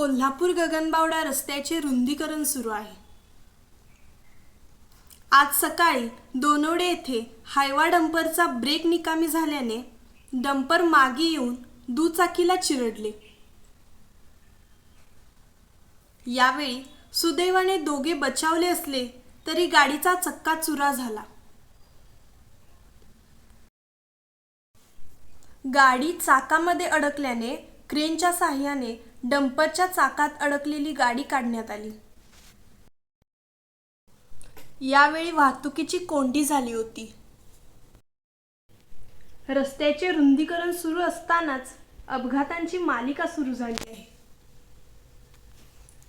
कोल्हापूर गगनबावडा रस्त्याचे रुंदीकरण सुरू आहे. आज सकाळी दोनोडे येथे हायवा डंपरचा ब्रेक निकामी झाल्याने डंपर मागे येऊन दुचाकीला चिरडले. यावेळी सुदैवाने दोघे बचावले असले तरी गाडीचा चक्का चुरा झाला. गाडी चाकामध्ये अडकल्याने क्रेनच्या साह्याने डंपरच्या चाकात अडकलेली गाडी काढण्यात आली. यावेळी वाहतुकीची कोंडी झाली होती. रस्त्याचे रुंदीकरण सुरू असतानाच अपघातांची मालिका सुरू झाली आहे.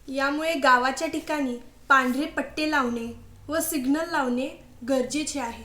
यामुळे गावाच्या ठिकाणी पांढरे पट्टे लावणे व सिग्नल लावणे गरजेचे आहे.